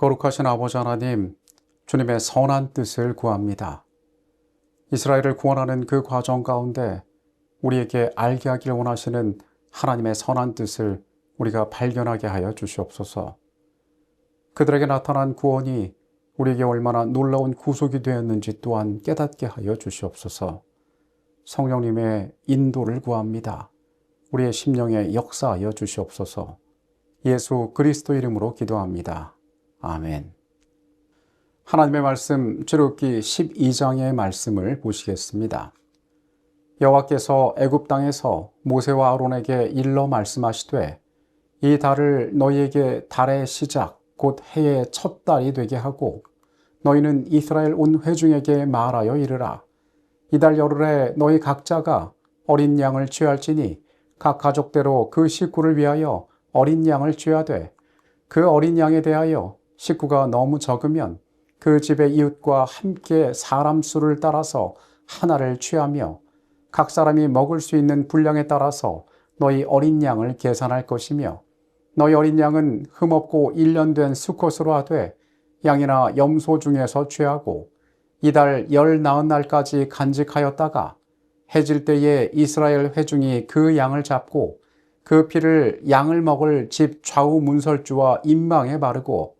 거룩하신 아버지 하나님, 주님의 선한 뜻을 구합니다. 이스라엘을 구원하는 그 과정 가운데 우리에게 알게 하길 원하시는 하나님의 선한 뜻을 우리가 발견하게 하여 주시옵소서. 그들에게 나타난 구원이 우리에게 얼마나 놀라운 구속이 되었는지 또한 깨닫게 하여 주시옵소서. 성령님의 인도를 구합니다. 우리의 심령에 역사하여 주시옵소서. 예수 그리스도 이름으로 기도합니다. 아멘. 하나님의 말씀 출애굽기 12장의 말씀을 보시겠습니다. 여호와께서 애굽 땅에서 모세와 아론에게 일러 말씀하시되 이 달을 너희에게 달의 시작 곧 해의 첫 달이 되게 하고 너희는 이스라엘 온 회중에게 말하여 이르라 이달 열흘에 너희 각자가 어린 양을 취할지니 각 가족대로 그 식구를 위하여 어린 양을 취하되 그 어린 양에 대하여 식구가 너무 적으면 그 집의 이웃과 함께 사람 수를 따라서 하나를 취하며 각 사람이 먹을 수 있는 분량에 따라서 너희 어린 양을 계산할 것이며 너희 어린 양은 흠없고 1년 된 수컷으로 하되 양이나 염소 중에서 취하고 이달 열 나흔 날까지 간직하였다가 해질 때에 이스라엘 회중이 그 양을 잡고 그 피를 양을 먹을 집 좌우 문설주와 임망에 바르고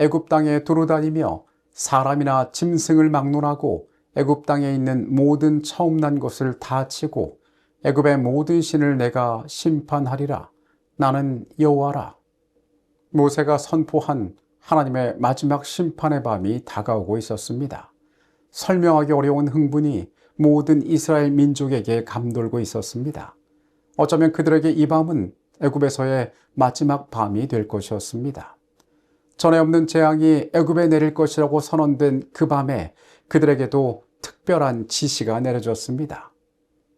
애굽 땅에 두루다니며 사람이나 짐승을 막론하고 애굽 땅에 있는 모든 처음 난 것을 다 치고 애굽의 모든 신을 내가 심판하리라. 나는 여호와라. 모세가 선포한 하나님의 마지막 심판의 밤이 다가오고 있었습니다. 설명하기 어려운 흥분이 모든 이스라엘 민족에게 감돌고 있었습니다. 어쩌면 그들에게 이 밤은 애굽에서의 마지막 밤이 될 것이었습니다. 전에 없는 재앙이 애굽에 내릴 것이라고 선언된 그 밤에 그들에게도 특별한 지시가 내려졌습니다.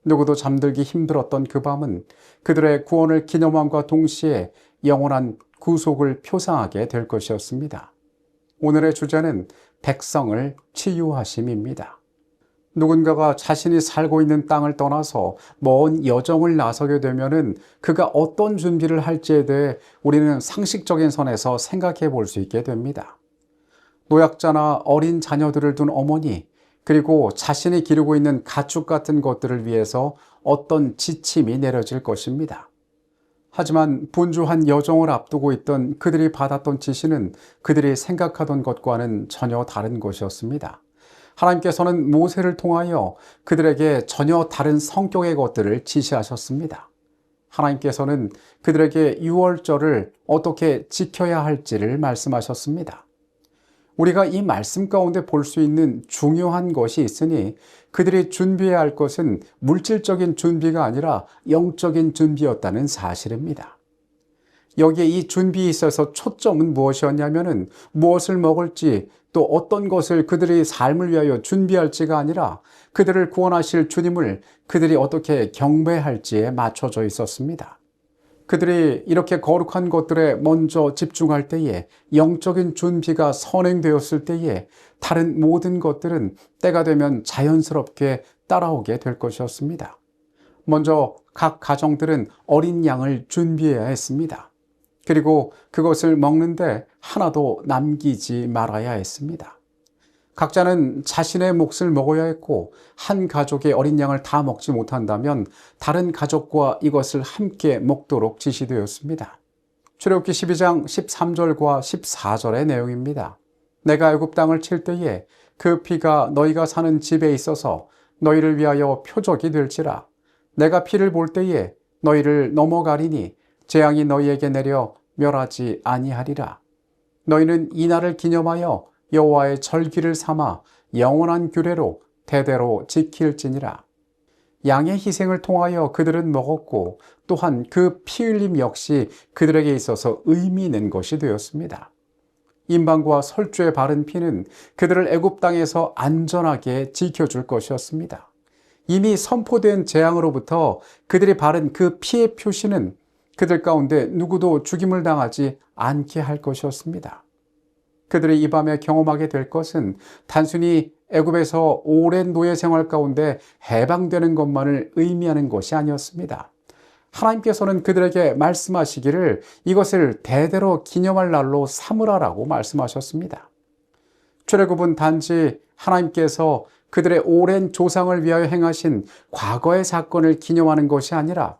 누구도 잠들기 힘들었던 그 밤은 그들의 구원을 기념함과 동시에 영원한 구속을 표상하게 될 것이었습니다. 오늘의 주제는 백성을 치유하심입니다. 누군가가 자신이 살고 있는 땅을 떠나서 먼 여정을 나서게 되면은 그가 어떤 준비를 할지에 대해 우리는 상식적인 선에서 생각해 볼 수 있게 됩니다. 노약자나 어린 자녀들을 둔 어머니, 그리고 자신이 기르고 있는 가축 같은 것들을 위해서 어떤 지침이 내려질 것입니다. 하지만 분주한 여정을 앞두고 있던 그들이 받았던 지시는 그들이 생각하던 것과는 전혀 다른 것이었습니다. 하나님께서는 모세를 통하여 그들에게 전혀 다른 성격의 것들을 지시하셨습니다. 하나님께서는 그들에게 유월절을 어떻게 지켜야 할지를 말씀하셨습니다. 우리가 이 말씀 가운데 볼 수 있는 중요한 것이 있으니 그들이 준비해야 할 것은 물질적인 준비가 아니라 영적인 준비였다는 사실입니다. 여기에 이 준비에 있어서 초점은 무엇이었냐면은 무엇을 먹을지 또 어떤 것을 그들의 삶을 위하여 준비할지가 아니라 그들을 구원하실 주님을 그들이 어떻게 경배할지에 맞춰져 있었습니다. 그들이 이렇게 거룩한 것들에 먼저 집중할 때에 영적인 준비가 선행되었을 때에 다른 모든 것들은 때가 되면 자연스럽게 따라오게 될 것이었습니다. 먼저 각 가정들은 어린 양을 준비해야 했습니다. 그리고 그것을 먹는데 하나도 남기지 말아야 했습니다. 각자는 자신의 몫을 먹어야 했고 한 가족의 어린 양을 다 먹지 못한다면 다른 가족과 이것을 함께 먹도록 지시되었습니다. 출애굽기 12장 13절과 14절의 내용입니다. 내가 애굽 땅을 칠 때에 그 피가 너희가 사는 집에 있어서 너희를 위하여 표적이 될지라 내가 피를 볼 때에 너희를 넘어가리니 재앙이 너희에게 내려 멸하지 아니하리라 너희는 이 날을 기념하여 여호와의 절기를 삼아 영원한 규례로 대대로 지킬지니라. 양의 희생을 통하여 그들은 먹었고 또한 그 피 흘림 역시 그들에게 있어서 의미 있는 것이 되었습니다. 임방과 설주에 바른 피는 그들을 애굽 땅에서 안전하게 지켜줄 것이었습니다. 이미 선포된 재앙으로부터 그들이 바른 그 피의 표시는 그들 가운데 누구도 죽임을 당하지 않게 할 것이었습니다. 그들이 이 밤에 경험하게 될 것은 단순히 애굽에서 오랜 노예 생활 가운데 해방되는 것만을 의미하는 것이 아니었습니다. 하나님께서는 그들에게 말씀하시기를 이것을 대대로 기념할 날로 삼으라라고 말씀하셨습니다. 출애굽은 단지 하나님께서 그들의 오랜 조상을 위하여 행하신 과거의 사건을 기념하는 것이 아니라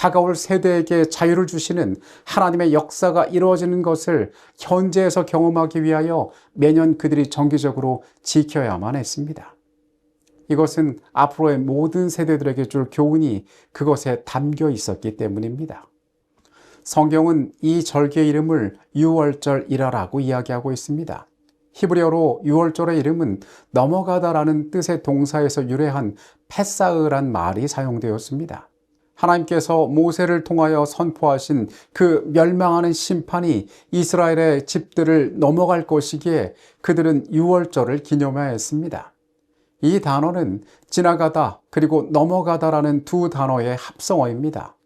다가올 세대에게 자유를 주시는 하나님의 역사가 이루어지는 것을 현재에서 경험하기 위하여 매년 그들이 정기적으로 지켜야만 했습니다. 이것은 앞으로의 모든 세대들에게 줄 교훈이 그것에 담겨 있었기 때문입니다. 성경은 이 절기의 이름을 유월절이라라고 이야기하고 있습니다. 히브리어로 유월절의 이름은 넘어가다라는 뜻의 동사에서 유래한 패사으란 말이 사용되었습니다. 하나님께서 모세를 통하여 선포하신 그 멸망하는 심판이 이스라엘의 집들을 넘어갈 것이기에 그들은 유월절을 기념하였습니다. 이 단어는 지나가다 그리고 넘어가다라는 두 단어의 합성어입니다.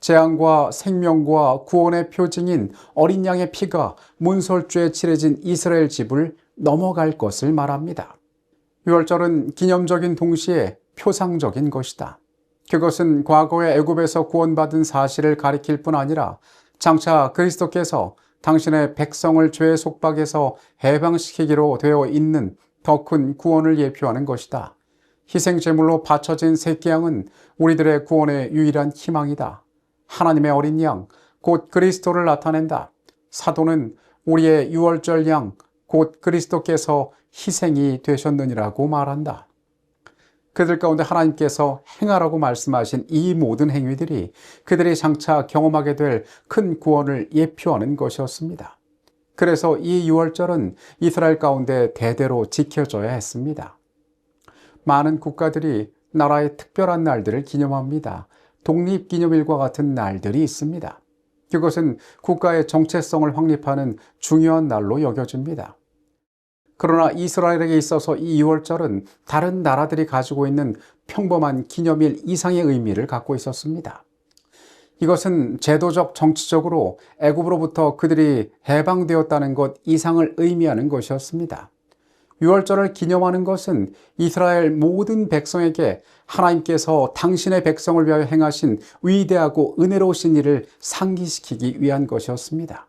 재앙과 생명과 구원의 표징인 어린 양의 피가 문설주에 칠해진 이스라엘 집을 넘어갈 것을 말합니다. 유월절은 기념적인 동시에 표상적인 것이다. 그것은 과거의 애굽에서 구원받은 사실을 가리킬 뿐 아니라 장차 그리스도께서 당신의 백성을 죄의 속박에서 해방시키기로 되어 있는 더 큰 구원을 예표하는 것이다. 희생제물로 바쳐진 새끼양은 우리들의 구원의 유일한 희망이다. 하나님의 어린 양, 곧 그리스도를 나타낸다. 사도는 우리의 유월절 양, 곧 그리스도께서 희생이 되셨느니라고 말한다. 그들 가운데 하나님께서 행하라고 말씀하신 이 모든 행위들이 그들이 장차 경험하게 될 큰 구원을 예표하는 것이었습니다. 그래서 이 유월절은 이스라엘 가운데 대대로 지켜져야 했습니다. 많은 국가들이 나라의 특별한 날들을 기념합니다. 독립기념일과 같은 날들이 있습니다. 그것은 국가의 정체성을 확립하는 중요한 날로 여겨집니다. 그러나 이스라엘에게 있어서 이 2월절은 다른 나라들이 가지고 있는 평범한 기념일 이상의 의미를 갖고 있었습니다. 이것은 제도적 정치적으로 애굽으로부터 그들이 해방되었다는 것 이상을 의미하는 것이었습니다. 유월절을 기념하는 것은 이스라엘 모든 백성에게 하나님께서 당신의 백성을 위하여 행하신 위대하고 은혜로우신 일을 상기시키기 위한 것이었습니다.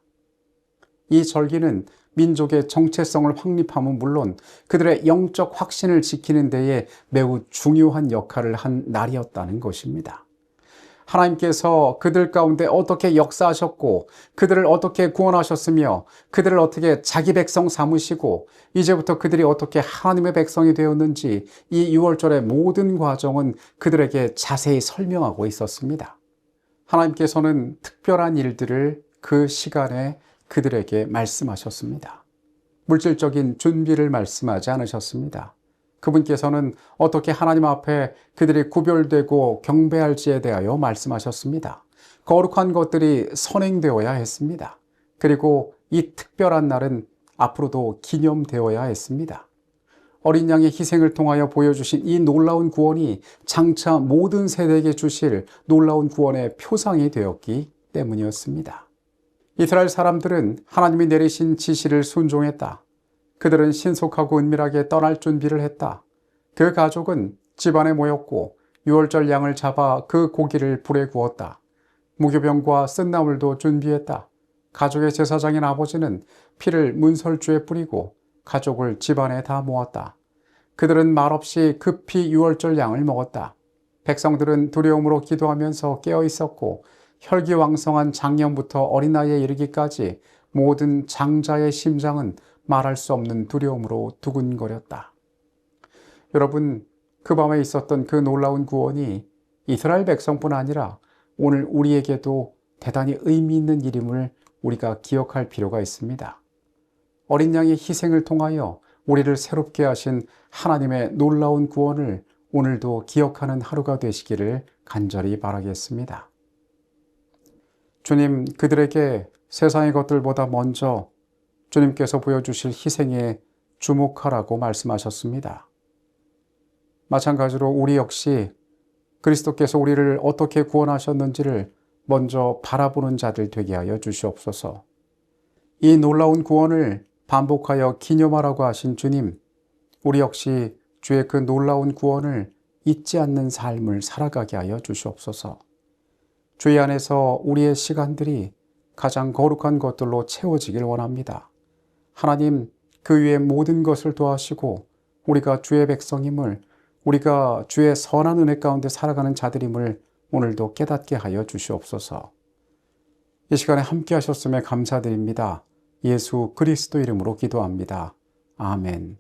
이 절기는 민족의 정체성을 확립함은 물론 그들의 영적 확신을 지키는 데에 매우 중요한 역할을 한 날이었다는 것입니다. 하나님께서 그들 가운데 어떻게 역사하셨고 그들을 어떻게 구원하셨으며 그들을 어떻게 자기 백성 삼으시고 이제부터 그들이 어떻게 하나님의 백성이 되었는지 이 6월절의 모든 과정은 그들에게 자세히 설명하고 있었습니다. 하나님께서는 특별한 일들을 그 시간에 그들에게 말씀하셨습니다. 물질적인 준비를 말씀하지 않으셨습니다. 그분께서는 어떻게 하나님 앞에 그들이 구별되고 경배할지에 대하여 말씀하셨습니다. 거룩한 것들이 선행되어야 했습니다. 그리고 이 특별한 날은 앞으로도 기념되어야 했습니다. 어린 양의 희생을 통하여 보여주신 이 놀라운 구원이 장차 모든 세대에게 주실 놀라운 구원의 표상이 되었기 때문이었습니다. 이스라엘 사람들은 하나님이 내리신 지시를 순종했다. 그들은 신속하고 은밀하게 떠날 준비를 했다. 그 가족은 집안에 모였고 유월절 양을 잡아 그 고기를 불에 구웠다. 무교병과 쓴나물도 준비했다. 가족의 제사장인 아버지는 피를 문설주에 뿌리고 가족을 집안에 다 모았다. 그들은 말없이 급히 유월절 양을 먹었다. 백성들은 두려움으로 기도하면서 깨어 있었고 혈기왕성한 장년부터 어린아이에 이르기까지 모든 장자의 심장은 말할 수 없는 두려움으로 두근거렸다. 여러분, 그 밤에 있었던 그 놀라운 구원이 이스라엘 백성뿐 아니라 오늘 우리에게도 대단히 의미 있는 일임을 우리가 기억할 필요가 있습니다. 어린 양의 희생을 통하여 우리를 새롭게 하신 하나님의 놀라운 구원을 오늘도 기억하는 하루가 되시기를 간절히 바라겠습니다. 주님, 그들에게 세상의 것들보다 먼저 주님께서 보여주실 희생에 주목하라고 말씀하셨습니다. 마찬가지로 우리 역시 그리스도께서 우리를 어떻게 구원하셨는지를 먼저 바라보는 자들 되게 하여 주시옵소서. 이 놀라운 구원을 반복하여 기념하라고 하신 주님, 우리 역시 주의 그 놀라운 구원을 잊지 않는 삶을 살아가게 하여 주시옵소서. 주의 안에서 우리의 시간들이 가장 거룩한 것들로 채워지길 원합니다. 하나님, 그 위에 모든 것을 도하시고 우리가 주의 백성임을 우리가 주의 선한 은혜 가운데 살아가는 자들임을 오늘도 깨닫게 하여 주시옵소서. 이 시간에 함께 하셨음에 감사드립니다. 예수 그리스도 이름으로 기도합니다. 아멘.